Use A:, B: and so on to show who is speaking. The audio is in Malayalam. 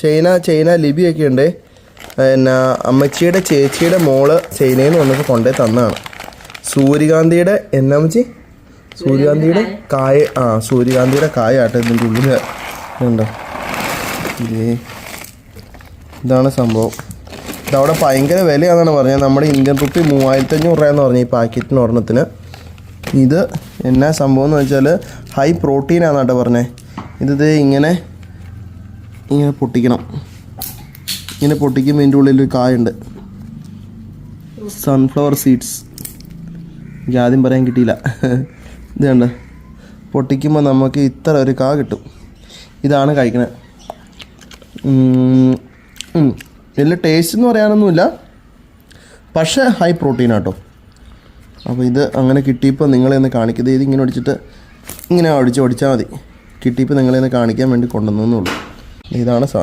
A: ചൈന ചൈന ലിപിയൊക്കെ ഉണ്ട് പിന്നെ അമ്മച്ചിയുടെ ചേച്ചിയുടെ മോൾ ചൈനയിൽ നിന്ന് വന്നപ്പോൾ കൊണ്ടേ തന്നാണ്. സൂര്യകാന്തിയുടെ എന്നാ അമ്മച്ചി? സൂര്യകാന്തിയുടെ കായ ആ സൂര്യകാന്തിയുടെ കായ ആട്ടെ ഇതിന്റെ ഉള്ളിൽ ഉണ്ടോ ഇതേ. ഇതാണ് സംഭവം. ഇതവിടെ ഭയങ്കര വിലയാണെന്നാണ് പറഞ്ഞത്. നമ്മുടെ ഇന്ത്യൻ റുപ്പി മൂവായിരത്തഞ്ഞൂറ് രൂപയെന്ന് പറഞ്ഞു ഈ പാക്കറ്റിന് ഒരെണ്ണത്തിന്. ഇത് എന്നാ സംഭവം എന്ന് വെച്ചാൽ ഹൈ പ്രോട്ടീനാണ് പറഞ്ഞത് ഇത് ഇങ്ങനെ ഇങ്ങനെ പൊട്ടിക്കണം. ഇങ്ങനെ പൊട്ടിക്കുമ്പോൾ ഇതിന്റെ ഉള്ളിൽ ഒരു കായുണ്ട്. സൺഫ്ലവർ സീഡ്സ് എനിക്ക് ആദ്യം പറയാൻ കിട്ടിയില്ല. ഇത് കണ്ട്? പൊട്ടിക്കുമ്പോൾ നമുക്ക് ഇത്ര ഒരു കാ കിട്ടും. ഇതാണ് ഉം. വലിയ ടേസ്റ്റ് എന്ന് പറയാനൊന്നുമില്ല. പക്ഷേ ഹൈ പ്രോട്ടീൻ ആട്ടോ. അപ്പോൾ ഇത് അങ്ങനെ കിട്ടിയപ്പോൾ നിങ്ങളെ ഒന്ന് കാണിക്കുന്നത് ഇത് ഇങ്ങനെ ഒടിച്ചിട്ട് ഇങ്ങനെ ഒടിച്ച് ഒടിച്ചാൽ മതി. കിട്ടിയപ്പോൾ നിങ്ങളെ ഒന്ന് കാണിക്കാൻ വേണ്ടി കൊണ്ടുവന്നേ ഇതാണ് സാധനം.